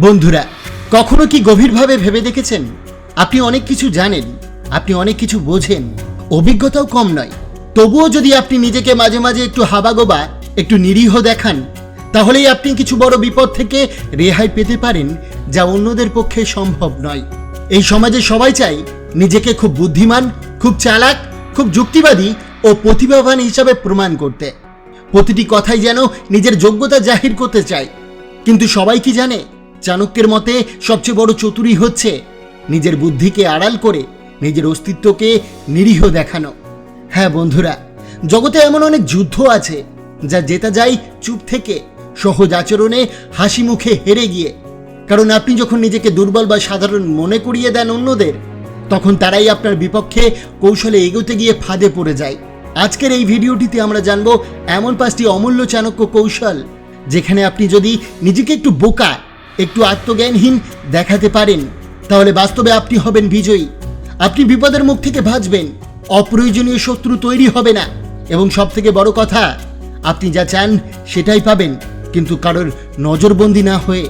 বন্ধুরা, কখনো কি গভীরভাবে ভেবে দেখেছেন? আপনি অনেক কিছু জানেন, আপনি অনেক কিছু বোঝেন, অভিজ্ঞতাও কম নয়। তবুও যদি আপনি নিজেকে মাঝে মাঝে একটু হাবাগোবা, একটু নিরীহ দেখান, তাহলেই আপনি কিছু বড় বিপদ থেকে রেহাই পেতে পারেন যা অন্যদের পক্ষে সম্ভব নয়। এই সমাজে সবাই চায় নিজেকে খুব বুদ্ধিমান, খুব চালাক, খুব যুক্তিবাদী ও প্রতিভাবান হিসাবে প্রমাণ করতে। প্রতিটি কথাই যেন নিজের যোগ্যতা জাহির করতে চায়। কিন্তু সবাই কি জানে? চাণক্যের মতে, সবচেয়ে বড় চতুরি হচ্ছে নিজের বুদ্ধিকে আড়াল করে নিজের অস্তিত্বকে নিরীহ দেখানো। হ্যাঁ বন্ধুরা, জগতে এমন অনেক যুদ্ধ আছে যা জেতা যায় চুপ থেকে, সহজ আচরণে হাসি মুখে হেরে গিয়ে। কারণ আপনি যখন নিজেকে দুর্বল বা সাধারণ মনে করিয়ে দেন অন্যদের, তখন তারাই আপনার বিপক্ষে কৌশলে এগোতে গিয়ে ফাঁদে পড়ে যায়। আজকের এই ভিডিওটিতে আমরা জানব এমন পাঁচটি অমূল্য চাণক্য কৌশল, যেখানে আপনি যদি নিজেকে একটু বোকা একটু আত্মজ্ঞানহীন দেখাতে পারেন। তাহলে বাস্তবে আপনি হবেন বিজয়ী। আপনি বিপদের মুখ থেকে বাঁচবেন। অপ্রয়োজনীয় শত্রু তৈরি হবে না। এবং সব থেকে বড় কথা, আপনি যা চান সেটাই পাবেন, কিন্তু কারোর নজরবন্দি না হয়ে।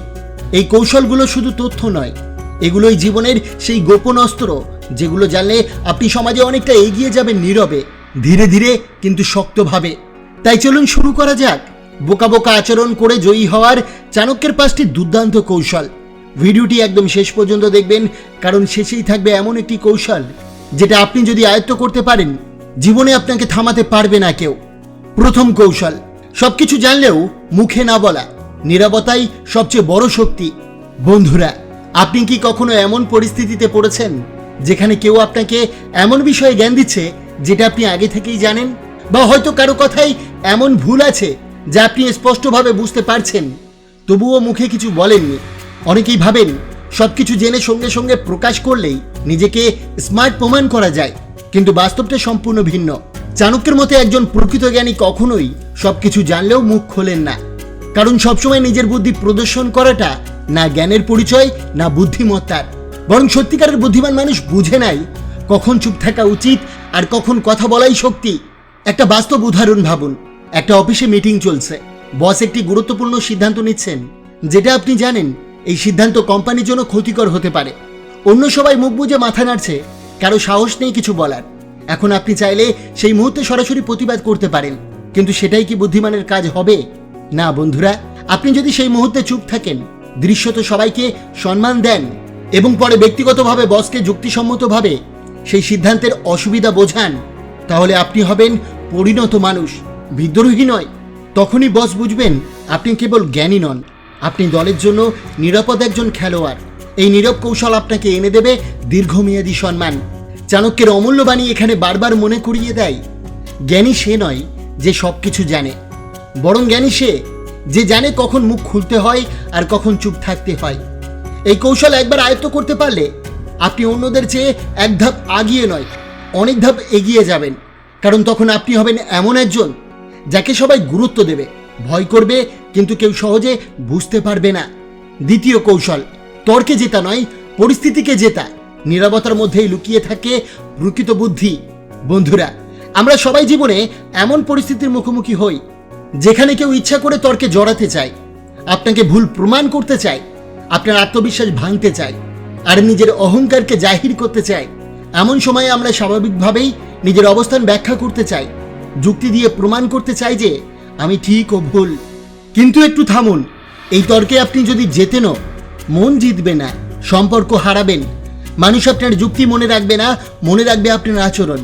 এই কৌশলগুলো শুধু তথ্য নয়, এগুলোই জীবনের সেই গোপন অস্ত্র, যেগুলো জানলে আপনি সমাজে অনেকটা এগিয়ে যাবেন নীরবে, ধীরে ধীরে কিন্তু শক্তভাবে। তাই চলুন শুরু করা যাক। বোকা বোকা আচরণ করে জয়ী হওয়ার চাণক্যের পাঁচটি দুর্দান্ত কৌশল। ভিডিওটি একদম শেষ পর্যন্ত দেখবেন, কারণ শেষেই থাকবে এমন একটি কৌশল, যেটা আপনি যদি আয়ত্ত করতে পারেন, জীবনে আপনাকে থামাতে পারবে না কেউ। প্রথম কৌশল, সবকিছু জানলেও মুখে না বলা। নিরাপত্তাই সবচেয়ে বড় শক্তি। বন্ধুরা, আপনি কি কখনো এমন পরিস্থিতিতে পড়েছেন, যেখানে কেউ আপনাকে এমন বিষয়ে জ্ঞান দিচ্ছে, যেটা আপনি আগে থেকেই জানেন? বা হয়তো কারও কথাই এমন ভুল আছে যা আপনি স্পষ্টভাবে বুঝতে পারছেন, তবুও মুখে কিছু বলেননি। অনেকেই ভাবেন, সবকিছু জেনে সঙ্গে সঙ্গে প্রকাশ করলেই নিজেকে স্মার্ট প্রমাণ করা যায়, কিন্তু বাস্তবটা সম্পূর্ণ ভিন্ন। চাণক্যের মতে একজন প্রকৃত জ্ঞানী কখনোই সবকিছু জানলেও মুখ খোলেন না, কারণ সবসময় নিজের বুদ্ধি প্রদর্শন করাটা না জ্ঞানের পরিচয়, না বুদ্ধিমত্তার। বরং সত্যিকারের বুদ্ধিমান মানুষ বুঝে নাই কখন চুপ থাকা উচিত আর কখন কথা বলাই শক্তি। একটা বাস্তব উদাহরণ ভাবুন। একটা অফিসে মিটিং চলছে। বস একটি গুরুত্বপূর্ণ সিদ্ধান্ত নিচ্ছেন, যেটা আপনি জানেন, এই সিদ্ধান্ত কোম্পানির জন্য ক্ষতিকর হতে পারে। অন্য সবাই মুখ বুজে মাথা নাড়ছে, কারও সাহস নেই কিছু বলার। এখন আপনি চাইলে সেই মুহূর্তে সরাসরি প্রতিবাদ করতে পারেন, কিন্তু সেটাই কি বুদ্ধিমানের কাজ হবে? না, বন্ধুরা, আপনি যদি সেই মুহূর্তে চুপ থাকেন দৃশ্যত সবাইকে সম্মান দেন, এবং পরে ব্যক্তিগতভাবে বসকে যুক্তিসম্মতভাবে সেই সিদ্ধান্তের অসুবিধা বোঝান, তাহলে আপনি হবেন পরিণত মানুষ। বিদ্রোহী নয়। তখনই বস বুঝবেন, আপনি কেবল জ্ঞানী নন। আপনি দলের জন্য নিরাপদ একজন খেলোয়াড়। এই নীরব কৌশল আপনাকে এনে দেবে দীর্ঘমেয়াদী সম্মান। চাণক্যের অমূল্য বাণী এখানে বারবার মনে করিয়ে দেয়, জ্ঞানী সে নয় যে সব কিছু জানে। বরং জ্ঞানী সে যে জানে কখন মুখ খুলতে হয় আর কখন চুপ থাকতে হয়। এই কৌশল একবার আয়ত্ত করতে পারলে আপনি অন্যদের চেয়ে এক ধাপ আগিয়ে নয়, অনেক ধাপ এগিয়ে যাবেন। কারণ তখন আপনি হবেন এমন একজন যাকে সবাই গুরুত্ব দেবে, ভয় করবে, কিন্তু কেউ সহজে বুঝতে পারবে না। দ্বিতীয় কৌশল, তর্কে জেতা নয়, পরিস্থিতিকে জেতা। নিরাপত্তার মধ্যেই লুকিয়ে থাকে প্রকৃত বুদ্ধি। বন্ধুরা, আমরা সবাই জীবনে এমন পরিস্থিতির মুখোমুখি হই, যেখানে কেউ ইচ্ছা করে তর্কে জড়াতে চায়, আপনাকে ভুল প্রমাণ করতে চায়, আপনার আত্মবিশ্বাস ভাঙতে চায়, আর নিজের অহংকারকে জাহির করতে চায়। এমন সময়ে আমরা স্বাভাবিকভাবেই নিজের অবস্থান ব্যাখ্যা করতে চাই যুক্তি দিয়ে প্রমাণ করতে চাই যে আমি ঠিক ও ভুল। কিন্তু একটু থামুন, এই তর্কে আপনি যদি জেতেনও মন জিতবে না, সম্পর্ক হারাবেন, মানুষ আপনার যুক্তি মনে রাখবে না, মনে রাখবে আপনার আচরণ।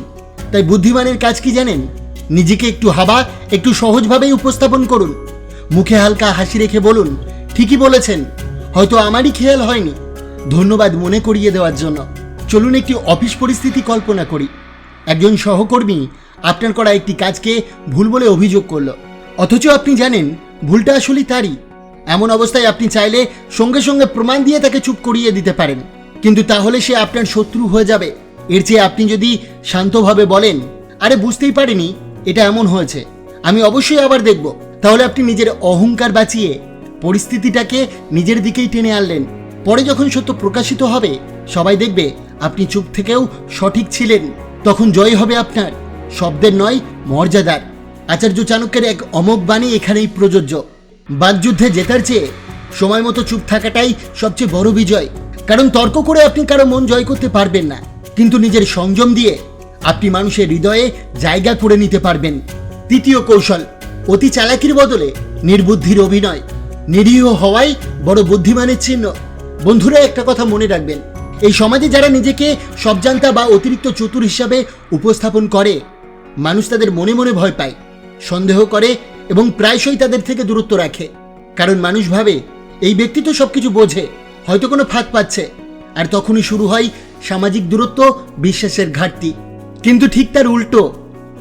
তাই বুদ্ধিমানের কাজ কি জানেন? নিজেকে একটু হাবা, একটু সহজভাবেই উপস্থাপন করুন। মুখে হালকা হাসি রেখে বলুন, ঠিকই বলেছেন, হয়তো আমারই খেয়াল হয়নি। ধন্যবাদ মনে করিয়ে দেওয়ার জন্য। চলুন একটি অফিস পরিস্থিতি কল্পনা করি। একজন সহকর্মী আপনার করা একটি কাজকে ভুল বলে অভিযোগ করল। অথচ আপনি জানেন, ভুলটা আসলে তারই। এমন অবস্থায় আপনি চাইলে সঙ্গে সঙ্গে প্রমাণ দিয়ে তাকে চুপ করিয়ে দিতে পারেন। কিন্তু তাহলে সে আপনার শত্রু হয়ে যাবে। এর চেয়ে আপনি যদি শান্তভাবে বলেন, আরে, বুঝতেই পারিনি, এটা এমন হয়েছে। আমি অবশ্যই আবার দেখব। তাহলে আপনি নিজের অহংকার বাঁচিয়ে পরিস্থিতিটাকে নিজের দিকেই টেনে আনলেন। পরে যখন সত্য প্রকাশিত হবে, সবাই দেখবে আপনি চুপ থেকেও সঠিক ছিলেন। তখন জয় হবে আপনার। শব্দের নয়, মর্যাদার। আচার্য চাণক্যের এক অমোঘ বাণী এখানেই প্রযোজ্য। বাকযুদ্ধে জেতার চেয়ে সময় মতো চুপ থাকাটাই সবচেয়ে বড় বিজয়। কারণ তর্ক করে আপনি কারও মন জয় করতে পারবেন না। কিন্তু নিজের সংযম দিয়ে আপনি মানুষের হৃদয়ে জায়গা করে নিতে পারবেন। তৃতীয় কৌশল, অতি চালাকির বদলে নির্বুদ্ধির অভিনয়। নিরীহ হওয়াই বড় বুদ্ধিমানের চিহ্ন। বন্ধুরা, একটা কথা মনে রাখবেন। এই সমাজে যারা নিজেকে সবজান্তা বা অতিরিক্ত চতুর হিসাবে উপস্থাপন করে মানুষ তাদের মনে মনে ভয় পায়, সন্দেহ করে এবং প্রায়শই তাদের থেকে দূরত্ব রাখে। কারণ মানুষ ভাবে, এই ব্যক্তি তো সবকিছু বোঝে, হয়তো কোনো ফাঁক পাচ্ছে। আর তখনই শুরু হয় সামাজিক দূরত্ব, বিশ্বাসের ঘাটতি। কিন্তু ঠিক তার উল্টো,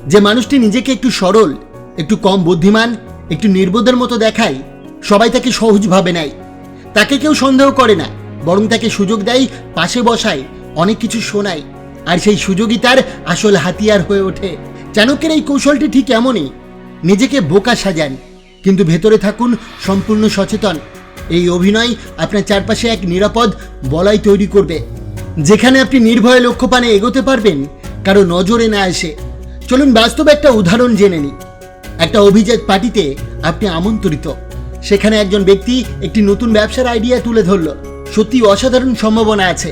যে মানুষটি নিজেকে একটু সরল, একটু কম বুদ্ধিমান, একটু নির্বোধের মতো দেখায়, সবাই তাকে সহজ ভাবে নেয়। তাকে কেউ সন্দেহ করে না, বরং তাকে সুযোগ দেয়, পাশে বসায়, অনেক কিছু শোনায়। আর সেই সুযোগই তার আসল হাতিয়ার হয়ে ওঠে। চাণক্যের এই কৌশলটি ঠিক এমনই। নিজেকে বোকা সাজান, কিন্তু ভেতরে থাকুন সম্পূর্ণ সচেতন। এই অভিনয় আপনার চারপাশে এক নিরাপদ বলয় তৈরি করবে। যেখানে আপনি নির্ভয়ে লক্ষ্যপানে এগোতে পারবেন, কারও নজরে না আসে চলুন বাস্তবে একটা উদাহরণ জেনে নিই। একটা অভিজাত পার্টিতে আপনি আমন্ত্রিত। সেখানে একজন ব্যক্তি একটি নতুন ব্যবসার আইডিয়া তুলে ধরল। সত্যি অসাধারণ সম্ভাবনা আছে।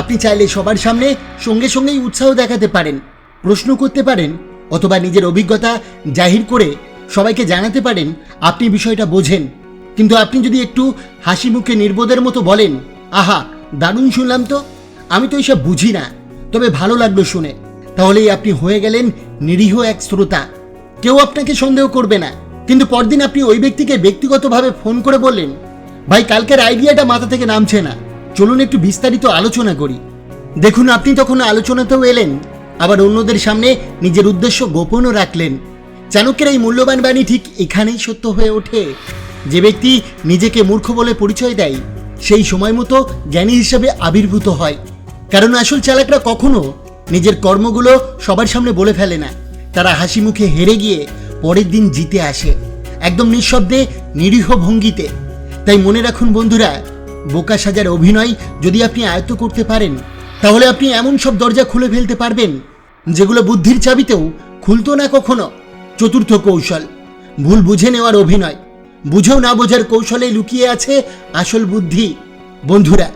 আপনি চাইলে সবার সামনে সঙ্গে সঙ্গেই উৎসাহ দেখাতে পারেন। প্রশ্ন করতে পারেন অথবা নিজের অভিজ্ঞতা জাহির করে সবাইকে জানাতে পারেন, আপনি বিষয়টা বোঝেন। কিন্তু আপনি যদি একটু হাসি মুখে নির্বোধের মতো বলেন, আহা, দারুণ শুনলাম তো। আমি তো এইসব বুঝি না। তবে ভালো লাগল শুনে। তাহলেই আপনি হয়ে গেলেন নিরীহ এক শ্রোতা। কেউ আপনাকে সন্দেহ করবে না। কিন্তু পরদিন আপনি ওই ব্যক্তিকে ব্যক্তিগতভাবে ফোন করে বললেন, ভাই, কালকের আইডিয়াটা মাথা থেকে নামছে না। চলুন একটু বিস্তারিত আলোচনা করি। দেখুন, আপনি তখন আলোচনাতেও এলেন। আবার অন্যদের সামনে নিজের উদ্দেশ্য গোপনও রাখলেন। চাণক্যের এই মূল্যবান বাণী ঠিক এখানেই সত্য হয়ে ওঠে। যে ব্যক্তি নিজেকে মূর্খ বলে পরিচয় দেয়, সেই সময় মতো জ্ঞানী হিসাবে আবির্ভূত হয়। কারণ আসল চালাকরা কখনো নিজের কর্মগুলো সবার সামনে বলে ফেলে না। তারা হাসি মুখে হেরে গিয়ে পরের দিন জিতে আসে। একদম নিঃশব্দে, নিরীহ ভঙ্গিতে। তাই মনে রাখুন বন্ধুরা, বোকা সাজার অভিনয় যদি আপনি আয়ত্ত করতে পারেন তাহলে আপনি এমন সব দরজা খুলে ফেলতে পারবেন, যেগুলো বুদ্ধির চাবিতেও খুলতো না কখনো। চতুর্থ কৌশল, ভুল বুঝে নেওয়ার অভিনয়। বুঝেও না বোঝার কৌশলে লুকিয়ে আছে আসল বুদ্ধি। বন্ধুরা,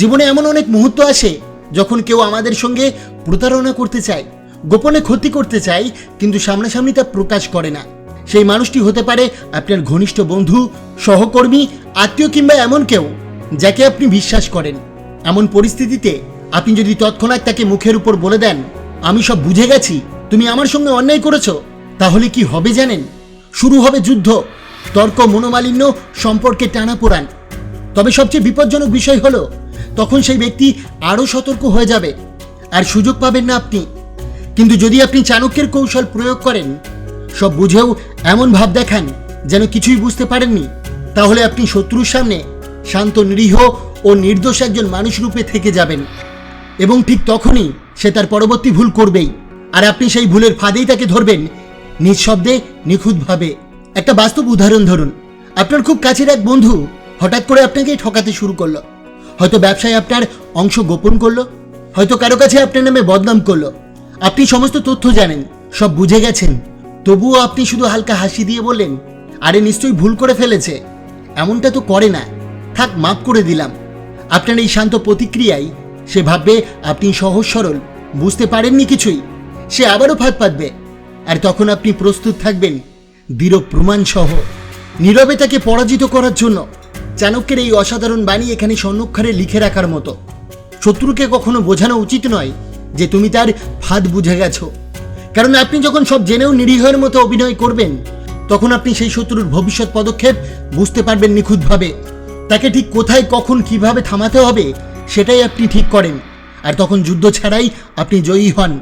জীবনে এমন অনেক মুহূর্ত আসে যখন কেউ আমাদের সঙ্গে প্রতারণা করতে চায়, গোপনে ক্ষতি করতে চায়, কিন্তু সামনাসামনি তা প্রকাশ করে না। সেই মানুষটি হতে পারে আপনার ঘনিষ্ঠ বন্ধু, সহকর্মী, আত্মীয় কিংবা এমন কেউ, যাকে আপনি বিশ্বাস করেন। এমন পরিস্থিতিতে আপনি যদি তৎক্ষণাৎ তাকে মুখের উপর বলে দেন, আমি সব বুঝে গেছি, তুমি আমার সঙ্গে অন্যায় করেছ, তাহলে কি হবে জানেন? শুরু হবে যুদ্ধ, তর্ক মনোমালিন্য, সম্পর্কে টানাপোড়ান তবে সবচেয়ে বিপজ্জনক বিষয় হলো, তখন সেই ব্যক্তি আরও সতর্ক হয়ে যাবে, আর সুযোগ পাবেন না আপনি। কিন্তু যদি আপনি চাণক্যের কৌশল প্রয়োগ করেন, সব বুঝেও এমন ভাব দেখান, যেন কিছুই বুঝতে পারেননি, তাহলে আপনি শত্রুর সামনে শান্ত, নিরীহ ও নির্দোষ একজন মানুষ রূপে থেকে যাবেন। এবং ঠিক তখনই সে তার পরবর্তী ভুল করবেই। আর আপনি সেই ভুলের ফাঁদেই তাকে ধরবেন, নিঃশব্দে, নিখুঁতভাবে। একটা বাস্তব উদাহরণ ধরুন। আপনার খুব কাছের এক বন্ধু হঠাৎ করে আপনাকে ঠকাতে শুরু করল। হয়তো ব্যবসায় আপনার অংশ গোপন করল, হয়তো কারও কাছে আপনার নামে বদনাম করল। আপনি সমস্ত তথ্য জানেন, সব বুঝে গেছেন। তবুও আপনি শুধু হালকা হাসি দিয়ে বললেন, আরে, নিশ্চয়ই ভুল করে ফেলেছে। এমনটা তো করে না। থাক, মাফ করে দিলাম। আপনার এই শান্ত প্রতিক্রিয়ায় সে ভাববে আপনি সহজ সরল, বুঝতে পারেননি কিছুই। সে আবারও ফাঁদ পাতবে, আর তখন আপনি প্রস্তুত থাকবেন দৃঢ় প্রমাণ সহ নীরবে তাকে পরাজিত করার জন্য চাণক্যের এই অসাধারণ বাণী এখানে স্বর্ণক্ষরে লিখে রাখার মতো। শত্রুকে কখনো বোঝানো উচিত নয় যে তুমি তার ফাঁদ বুঝে গেছো। কারণ আপনি যখন সব জেনেও নিরীহের মতো অভিনয় করবেন, তখন আপনি সেই শত্রুর ভবিষ্যৎ পদক্ষেপ বুঝতে পারবেন নিখুঁতভাবে। তাকে ঠিক কোথায়, কখন, কীভাবে থামাতে হবে সেটাই আপনি ঠিক করেন। আর তখন যুদ্ধ ছাড়াই আপনি জয়ী হন।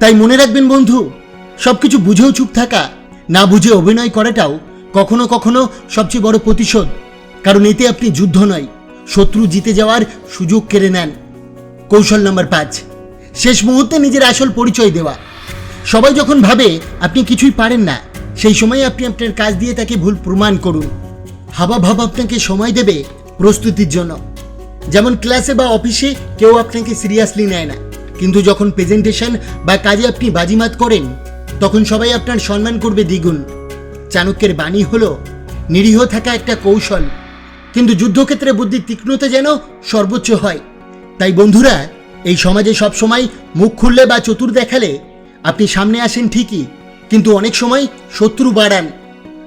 তাই মনে রাখবেন বন্ধু, সবকিছু বুঝেও চুপ থাকা, না বুঝে অভিনয় করাটাও কখনো কখনো সবচেয়ে বড় প্রতিশোধ। কারণ এতে আপনি যুদ্ধ নয়, শত্রু জিতে যাওয়ার সুযোগ কেড়ে নেন। কৌশল নম্বর পাঁচ, শেষ মুহূর্তে নিজের আসল পরিচয় দেওয়া। সবাই যখন ভাবে আপনি কিছুই পারেন না, সেই সময় আপনি আপনার কাজ দিয়ে তাকে ভুল প্রমাণ করুন। হাবা ভাব আপনাকে সময় দেবে প্রস্তুতির জন্য। যেমন ক্লাসে বা অফিসে কেউ আপনাকে সিরিয়াসলি নেয় না। কিন্তু যখন প্রেজেন্টেশন বা কাজে আপনি বাজিমাত করেন, তখন সবাই আপনার সম্মান করবে দ্বিগুণ। চাণক্যের বাণী হল, নিরীহ থাকা একটা কৌশল। কিন্তু যুদ্ধক্ষেত্রে বুদ্ধির তীক্ষ্ণতা যেন সর্বোচ্চ হয়। তাই বন্ধুরা, এই সমাজে সবসময় মুখ খুললে বা চতুর দেখালে আপনি সামনে আসেন ঠিকই, কিন্তু অনেক সময় শত্রু বাড়ান।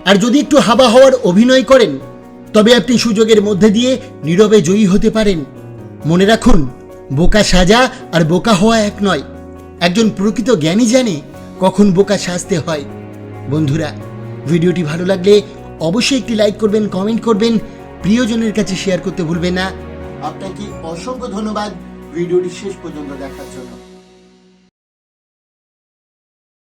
আর যদি একটু হাবা হওয়ার অভিনয় করেন তবে আপনি সুযোগের মধ্যে দিয়ে নীরবে জয়ী হতে পারেন। মনে রাখুন, বোকা সাজা আর বোকা হওয়া এক নয়। একজন প্রকৃত জ্ঞানী জানে কখন বোকা সাজতে হয়। বন্ধুরা, ভিডিওটি ভালো লাগলে অবশ্যই একটি লাইক করবেন, কমেন্ট করবেন, প্রিয়জনের কাছে শেয়ার করতে ভুলবেন না। আপনাকে অসংখ্য ধন্যবাদ। ভিডিওটি শেষ পর্যন্ত দেখার জন্য।